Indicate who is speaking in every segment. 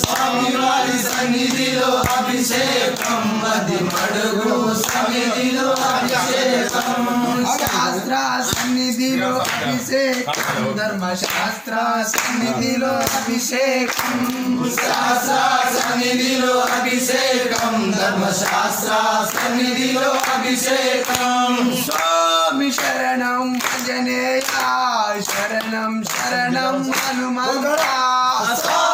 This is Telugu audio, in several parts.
Speaker 1: స్వామివారి సన్నిధిలో అభిషేకం అది మడుగు సన్నిధిలో అభిషేకం.
Speaker 2: శాస్త్ర సన్నిధిలో అభిషేకం ధర్మశాస్త్ర సన్నిధిలో అభిషేకం.
Speaker 1: శాస్త్ర సన్నిధిలో అభిషేకం ధర్మశాస్త్ర సన్నిధిలో అభిషేకం.
Speaker 2: స్వామి శరణం ఆంజనేయ శరణం శరణం హనుమంతా.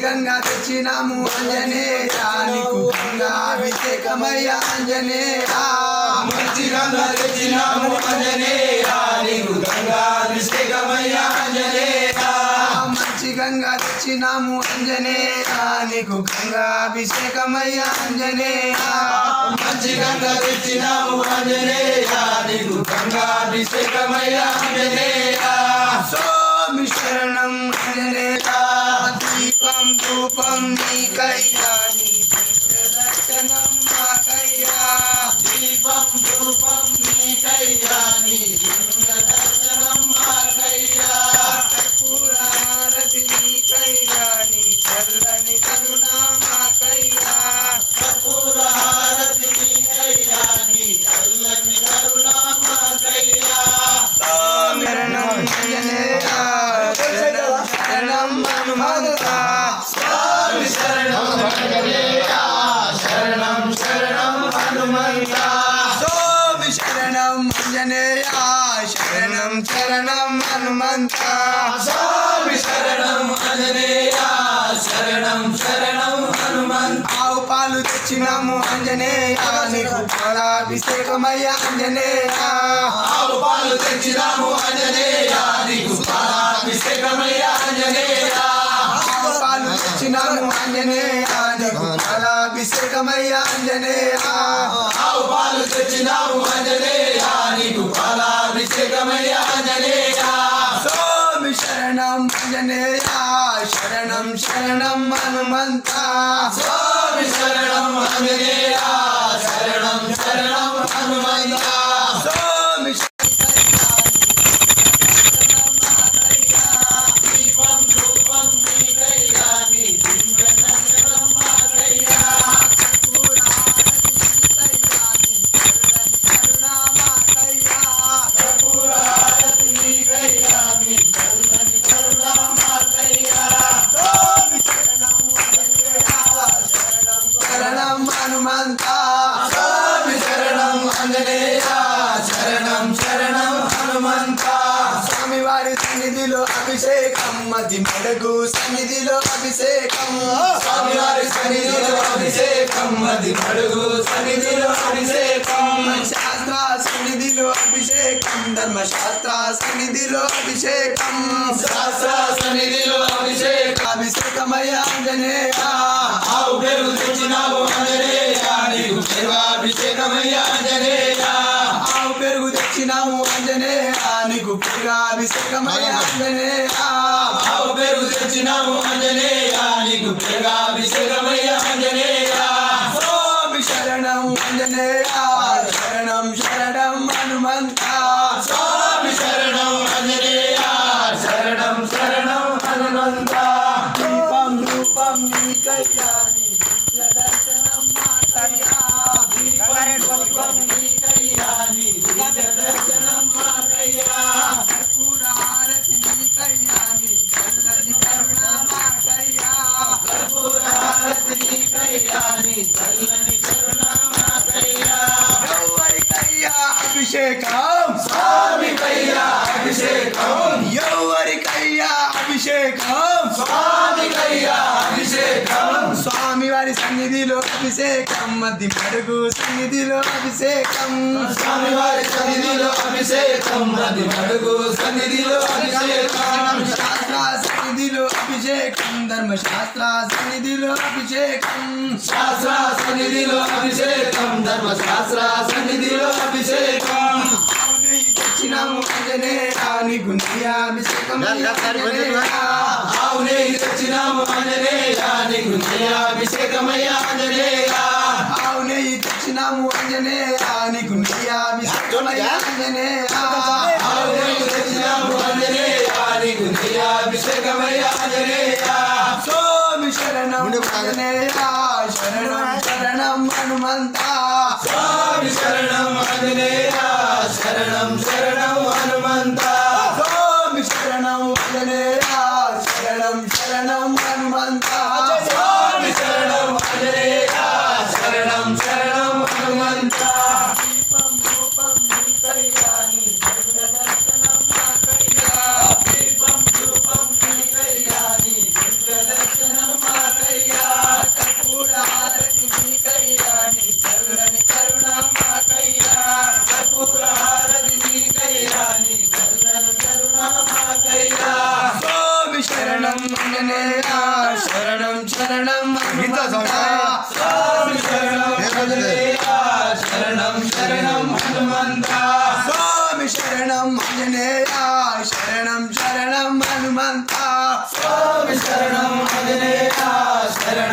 Speaker 2: గంగా తెచ్చినాము ఆంజనేయ నీకు గంగా అభిషేకమయ్య ఆంజనేయ
Speaker 1: మంచి గంగా తెచ్చినాము ఆంజనేయ నీకు గంగాభిషేకమయ్య ఆంజనేయ
Speaker 2: మంచి గంగా తెచ్చినాము నీకు గంగా అభిషేకమయ్య
Speaker 1: గంగ తెచ్చినాము ఆంజనేయ నీకు గంగాభిషేకమయ్య ఆంజనేయ.
Speaker 2: స్వామి శరణం ఆంజనేయ. దీపం ధూపం నీకయ్యా నీ దివ్య దర్శనం మాకయ్యా.
Speaker 1: దీపం ధూపం నీకయ్యా నీ దివ్య దర్శనం మాకయ్యా.
Speaker 2: కర్పూరహారతి నీకయ్యా నీ చల్లని కరుణ మాకయ్యా. శరణం హనుమంత ఆవు పాలు తెచ్చినాము ఆంజనేయ. నీకు పాలాభిషేకమయ్య ఆంజనేయ.
Speaker 1: ఆవు పాలు తెచ్చినాము ఆంజనేయ. నీకు పాలాభిషేకమయ్య ఆంజనేయ.
Speaker 2: ఆవు పాలు తెచ్చినాము ఆంజనేయ. నీకు పాలాభిషేకమయ్య ఆంజనేయ.
Speaker 1: ఆవు పాలు తెచ్చినాము ఆంజనేయ. నీకు పాలాభిషేకమయ్య ఆంజనేయ.
Speaker 2: స్వామి శరణం ఆంజనేయ. శరణం శరణం హనుమంత
Speaker 1: స్వామి శరణం ఆంజనేయ శరణం శరణం హనుమంత
Speaker 2: అభిషేకం మెడగు సన్నిధిలో అభిషేకం.
Speaker 1: స్వామివారి సన్నిధిలో అభిషేకం. అది మెడగు సన్నిధిలో అభిషేకం.
Speaker 2: శాస్త్ర సన్నిధిలో అభిషేకం. ధర్మశాస్త్ర సన్నిధిలో అభిషేకం.
Speaker 1: శాస్త్ర సన్నిధిలో అభిషేకం.
Speaker 2: అభిషేకమయ్య ఆంజనేయ.
Speaker 1: ఆవు పెరుగు తెచ్చినావు ఆంజనేయ. నీకు సేవాభిషేకమయ్య ఆంజనేయ.
Speaker 2: ఆవు పెరుగు తెచ్చినాము ఆంజనేయ. నీకు పెరుగా అభిషేకమయ్య ఆంజనేయ.
Speaker 1: తెచ్చినావు అంజనేయ నీకు పెరుగాభిషేకమయ్య అంజనేయ
Speaker 2: స్వామి శరణం ఆంజనేయ. నీ చల్లని కరుణ మాకయ్యా
Speaker 1: కర్పూర హారతి నీకయ్యా నీ చల్లని కరుణ మాకయ్యా
Speaker 2: ఎవరికయ్యా అభిషేకం.
Speaker 1: స్వామికయ్యా అభిషేకం
Speaker 2: అభిషేకం.
Speaker 1: అభిషేకం.
Speaker 2: స్వామి వారి సన్నిధిలో అభిషేకం. మధ్య మడుగు సన్నిధిలో అభిషేకం.
Speaker 1: స్వామివారి సన్నిధిలో అభిషేకం. అది మడుగు సన్నిధిలో అభిషేకం.
Speaker 2: సన్నిధిలో అభిషేకం. ధర్మశాస్త్ర సన్నిధిలో అభిషేకం.
Speaker 1: శాస్త్ర సన్నిధిలో అభిషేకం. ధర్మశాస్త్ర
Speaker 2: ఆంజనేయ నీకు నెయ్యాభిషేకం
Speaker 1: ఆవు నెయ్యి తెచ్చినాము ఆంజనేయ నీకు జయాభిషేకమయ్య ఆంజనేయ
Speaker 2: ఆవు ఆవు నెయ్యి తెచ్చినాము నెయ్యి అభిషేకమయ్యా ఆంజనేయ
Speaker 1: ఆవు నెయ్యి తెచ్చినాము ఆంజనేయ నీకు నెయ్యాభిషేకమయ్య ఆంజనేయ
Speaker 2: స్వామి శరణం శరణం శరణం హనుమంత.
Speaker 1: స్వామి శరణం ఆంజనేయ శరణం శరణం హనుమంత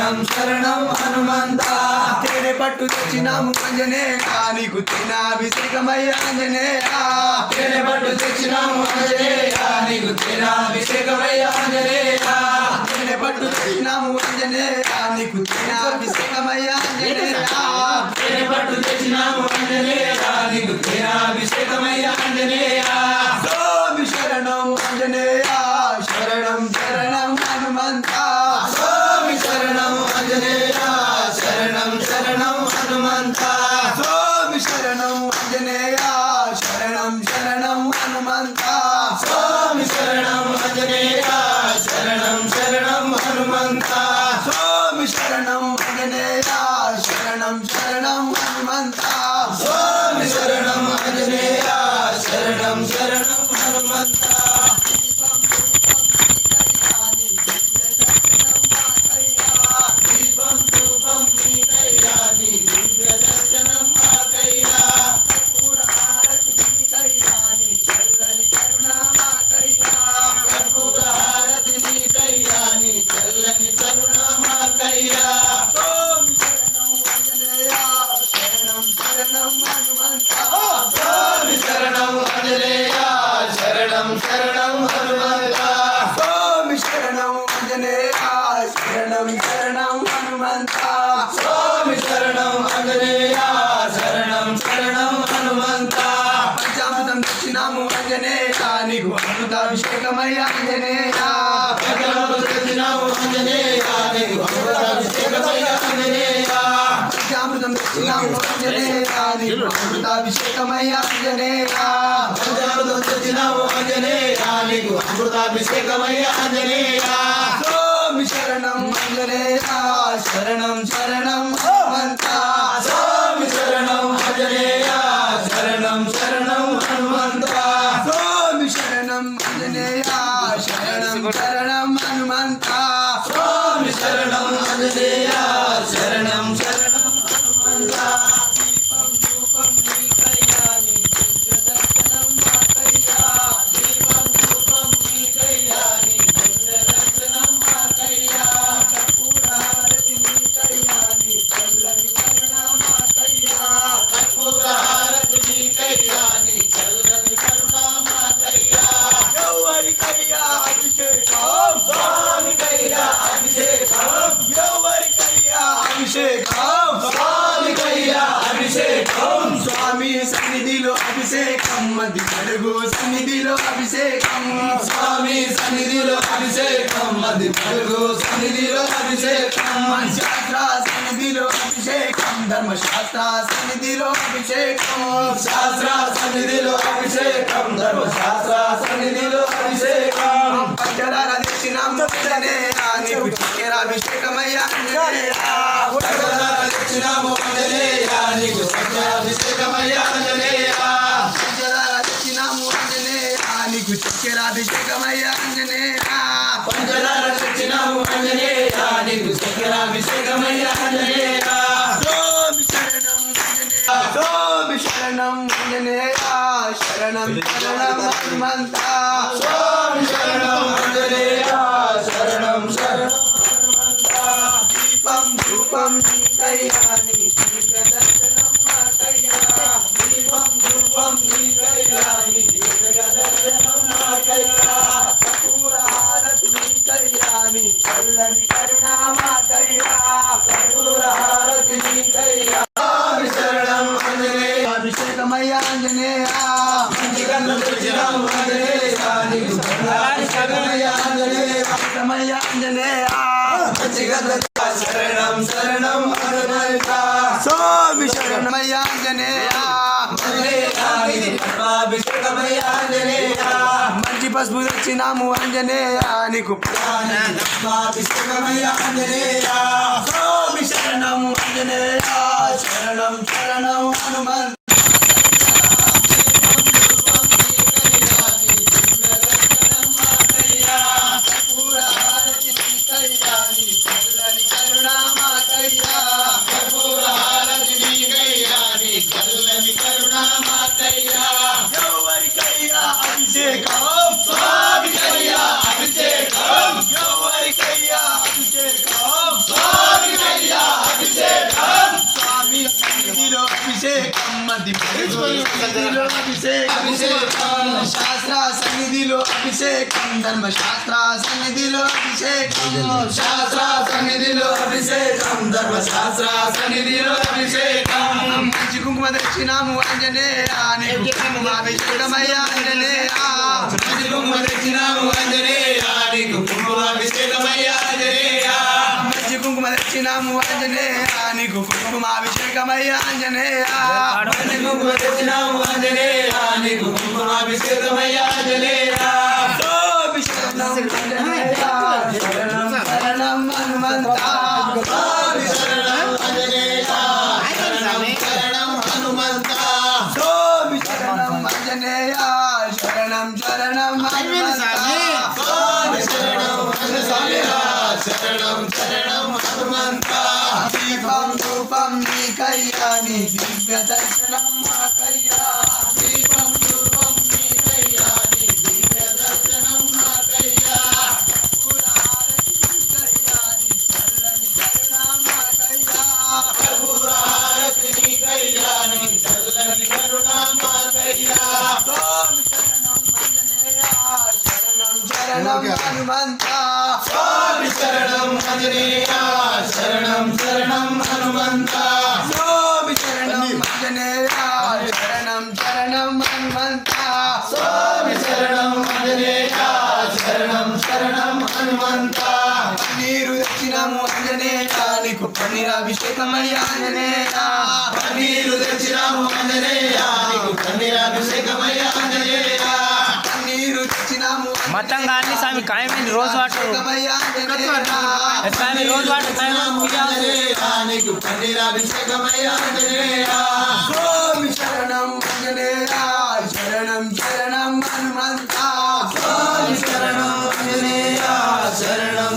Speaker 2: శరణం శరణం హనుమంత. తేనె పట్టు తెచ్చినాము ఆంజనేయ నీకు తినాభిషేకమయ్య ఆంజనేయ.
Speaker 1: తేనె పట్టు తెచ్చినాము ఆంజనేయ. నీకు తేనాభిషేకమయ్య ఆంజనేయ.
Speaker 2: తేనె పట్టు తెచ్చినాము ఆంజనేయ. నీకు తినాభిషేకమయ్య ఆంజనేయ.
Speaker 1: తేనె పట్టు తెచ్చినాము ఆంజనేయ. నీకు తేనాభిషేకమయ్య ఆంజనేయ.
Speaker 2: స్వామి శరణం ఆంజనేయ. శరణం శరణం హనుమంతా.
Speaker 1: శరణం హనుమంత
Speaker 2: స్వామి శరణం ఆంజనేయ శరణం శరణం హనుమంత
Speaker 1: స్వామి శరణం ఆంజనేయ శరణం శరణం హనుమంత
Speaker 2: పంచామృతం తెచ్చినాము ఆంజనేయ నీకు అమృతాభిషేకమయ్య
Speaker 1: భజనలు తెచ్చినాము ఆంజనేయ నీకు అమృతాభిషేకమయ్య ఆంజనేయ
Speaker 2: పంచామృతం తెచ్చినాము ఆంజనేయ నీకు అమృతాభిషేకమయ్య ఆంజనేయ
Speaker 1: తెచ్చినాము ఆంజనేయ నీకు అమృతాభిషేకమయ్య ఆంజనేయ.
Speaker 2: స్వామి శరణం ఆంజనేయ శరణం శరణం హనుమంత.
Speaker 1: స్వామి
Speaker 2: సన్నిధిలో అభిషేకం. అది అడుగు సన్నిధిలో అభిషేకం.
Speaker 1: స్వామి సన్నిధిలో అభిషేకం. అది పలుగు సన్నిధిలో అభిషేకం.
Speaker 2: శాస్త్ర సన్నిధిలో అభిషేకం. ధర్మశాస్త్ర సన్నిధిలో అభిషేకం.
Speaker 1: శాస్త్ర సన్నిధిలో అభిషేకం. ధర్మశాస్త్ర సన్నిధిలో అభిషేకం.
Speaker 2: పంచదార దక్షిణం అభిషేకమయ్యా.
Speaker 1: ఆంజనేయ నీకు సత్యాభిషేకమయ్య ఆంజనేయ
Speaker 2: పంచదార నీకు చక్కెర అభిషేకమయ్యా ఆంజనేయ
Speaker 1: పంచదార నీకు సత్యాభిషేకమయ్య
Speaker 2: శరణం శరణం శరణం నీ దివ్య దర్శనం మాకయ్యా దీపం నీకయ్యా నీ దివ్య దర్శనం మాకయ్యా కపూర హారతి నీకయ్యా నీ చల్లని కరుణ మాకయ్యా కపూర హారతి నీకయ్యా స్వామి శరణం ఆంజనేయ. అభిషేకమయ్యా ఆంజనేయ. మంచిగన్ను తెచ్చినాము ఆంజనేయ. నీకు అభిషేకమయ్యా ఆంజనేయ. మంచి పసుపు తెచ్చినాము ఆంజనేయ నీకు శరణం ఆంజనేయ శరణం శరణం హనుమంత సన్నిధిలో అభిషేకం ధర్మశాస్త్ర సన్నిధిలో అభిషేకం శాస్త్ర సన్నిధిలో అభిషేకం ధర్మశాస్త్ర సన్నిధిలో అభిషేకం మంచి కుంకుమ దక్షిణాము ఆంజనేయ నీకు కుంకుమాభిషేకమయ్యా ఆంజనేయ. మంచి కుంకుమ దక్షిణాము ఆంజనేయ నీకు కుంకుమాభిషేకమయ్యా ఆంజనేయ. మంచి కుంకుమ దక్షిణాము అంజనేయా నీకు కుంకుమాభిషేకమయ్యా ఆంజనేయ. మంచి కుంకుమ దక్షిణాము అంజనేయా నీకు కుంకుమాభిషేకమయ్యా ఆంజనేయ. స్వామి శరణం శరణం హనుమంత. స్వామి శరణం ఆంజనేయ శరణం శరణం హనుమంత. నీరు తెచ్చినాము ఆంజనేయ నీకు పన్నీరాభిషేకమయ్యా ఆంజనేయ. పన్నీరు తెచ్చినాము ఆంజనేయ నీకు పన్నీరాభిషేకమయ్యా తెచ్చినాము
Speaker 3: మొత్తం కానీ స్వామి ఖాయమైంది రోజు వాటర్ స్వామి రోజు వాటర్
Speaker 2: నీకు పన్నీరాభిషేకమయ్యా ఆంజనేయ స్వామి శరణం ఆంజనేయ శరణం శరణం హనుమంత స్వామి శరణం ఆంజనేయ శరణం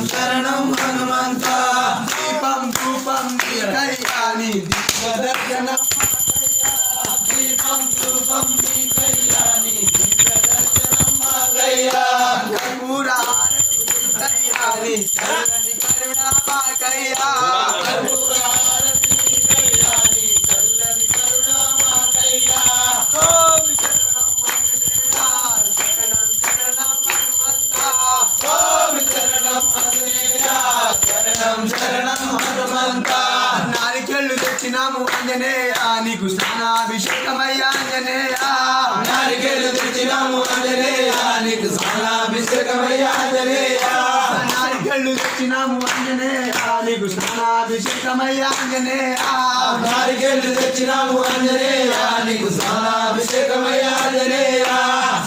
Speaker 2: స్నానాభిషేకమయ్యా అంజనేయా నారికేళ్ళు తెచ్చినాము అంజనేయా నీకు స్నానాభిషేకమయ్యా అంజనేయా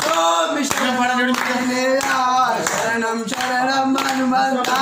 Speaker 2: సోమిష్ణ పడనుడు అంజనేయా శరణం శరణం హనుమంతా.